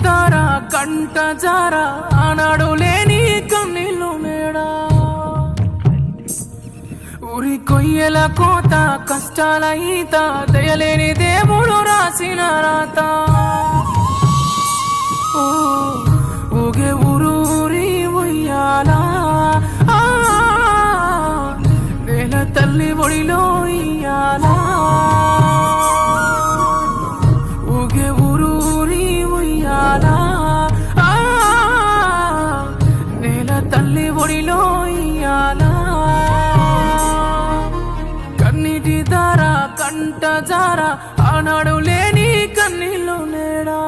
కంట జార ఆనాడు లేని కన్నీళ్ళు మేడా. ఊరి కొయ్యల కోత కష్టాల ఈత దయలేని దేవుడు రాసిన రాత. ఊగే ఊరు ఊరి ఉయ్యాలా. ఆ, నేల తల్లి ఒడిలో ఇయ్యాలా కన్నీటి దార కంట జార ఆనాడు లేని కన్నీళ్ళు నేడా?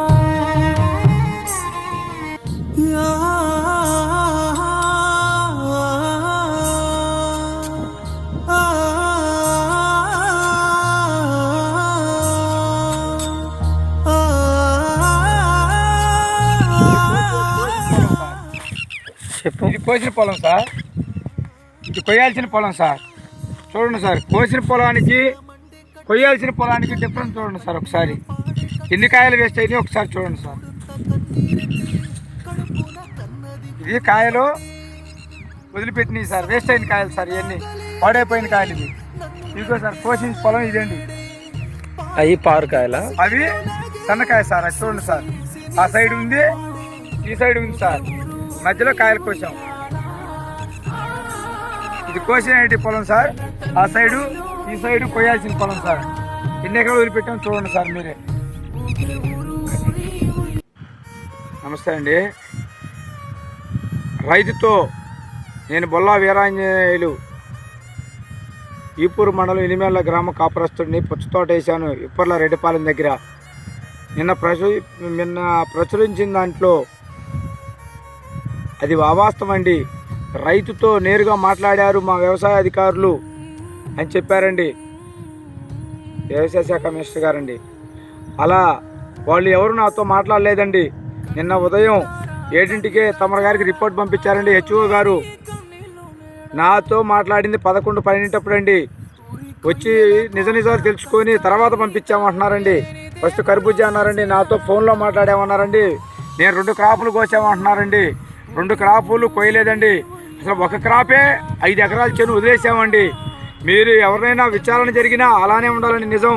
చెప్పు. ఇది కోసిన పొలం సార్. ఇది కొయ్యాల్సిన పొలం సార్. చూడండి సార్ కోసిన పొలానికి కొయ్యాల్సిన పొలానికి డిఫరెన్స్ చూడండి సార్ ఒకసారి. ఎన్ని కాయలు వేస్ట్ అయినాయి ఒకసారి చూడండి సార్. ఇది కాయలు వదిలిపెట్టినాయి సార్ వేస్ట్ అయిన కాయలు సార్ ఇవన్నీ. పాడైపోయిన కాయలు ఇవి. ఇదిగో సార్ కోసిన పొలం ఇదండి. అవి పారుకాయల అవి సన్నకాయ సార్ అది చూడండి సార్. ఆ సైడ్ ఉంది ఈ సైడ్ ఉంది సార్. మధ్యలో కాయలు కోసాం. ఇది కోసిన పొలం సార్. ఆ సైడు ఈ సైడు కొయ్యాల్సిన పొలం సార్. ఎన్ని ఎకరాలు వదిలిపెట్టాం చూడండి సార్ మీరే. నమస్తే అండి. రైతుతో నేను బొల్లా వీరాంజనేయులు ఈపూరు మండలం ఇనిమేళ్ళ గ్రామ కాపురస్తుడిని పుచ్చతోట వేశాను ఇప్పర్ల రెడ్డిపాలెం దగ్గర. నిన్న ప్రచు నిన్న ప్రచురించిన దాంట్లో అది అవాస్తవం అండి. రైతుతో నేరుగా మాట్లాడారు మా వ్యవసాయ అధికారులు అని చెప్పారండి. వ్యవసాయ శాఖ మినిస్టర్ గారండి. అలా వాళ్ళు ఎవరు నాతో మాట్లాడలేదండి. నిన్న ఉదయం ఏడింటికే తమర గారికి రిపోర్ట్ పంపించారండి హెచ్ఓ గారు. నాతో మాట్లాడింది పదకొండు పన్నెండప్పుడు అండి వచ్చి నిజ నిజాలు తెలుసుకొని తర్వాత పంపించామంటున్నారండి. ఫస్ట్ కర్బూజా అన్నారండి నాతో ఫోన్లో మాట్లాడామన్నారండి. నేను రెండు క్రాపులు కోసామంటున్నారండి. రెండు క్రాపులు కోయలేదండి అసలు ఒక క్రాపే ఐదు ఎకరాల చెను వదిలేసామండి. మీరు ఎవరినైనా విచారణ జరిగినా అలానే ఉండాలని నిజం.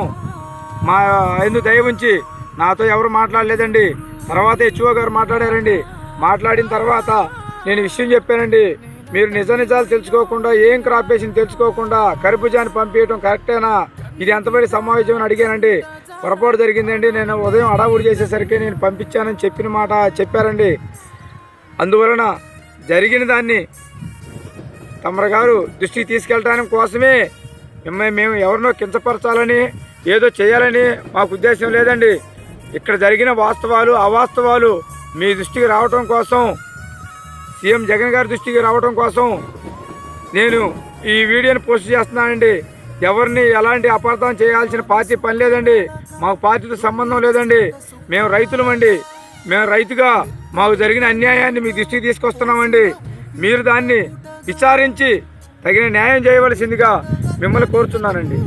మా ఎందుకు దయ ఉంచి నాతో ఎవరు మాట్లాడలేదండి. తర్వాత హెచ్ఓ గారు మాట్లాడారండి. మాట్లాడిన తర్వాత నేను విషయం చెప్పానండి. మీరు నిజ నిజాలు తెలుసుకోకుండా ఏం క్రాప్ వేసింది తెలుసుకోకుండా కరిపుజాన్ని పంపించడం కరెక్టేనా? ఇది ఎంతమంది సమావేశం అని అడిగానండి. పొరపాటు జరిగిందండి. నేను ఉదయం అడావుడి చేసేసరికి నేను పంపించానని చెప్పిన మాట చెప్పారండి. అందువలన జరిగిన దాన్ని తమరు గారు దృష్టికి తీసుకెళ్ళడానికి కోసమే మిమ్మల్ని మేము ఎవరినో కించపరచాలని ఏదో చేయాలని మాకు ఉద్దేశం లేదండి. ఇక్కడ జరిగిన వాస్తవాలు అవాస్తవాలు మీ దృష్టికి రావటం కోసం సీఎం జగన్ గారి దృష్టికి రావటం కోసం నేను ఈ వీడియోని పోస్ట్ చేస్తున్నానండి. ఎవరిని ఎలాంటి అపార్థం చేయాల్సిన పార్టీ పని లేదండి. మాకు పార్టీతో సంబంధం లేదండి. మేము రైతులమండి మేము రైతుగా మాకు జరిగిన అన్యాయాన్ని మీ దృష్టికి తీసుకొస్తున్నామండి. మీరు దాన్ని విచారించి తగిన న్యాయం చేయవలసిందిగా మిమ్మల్ని కోరుతున్నానండి.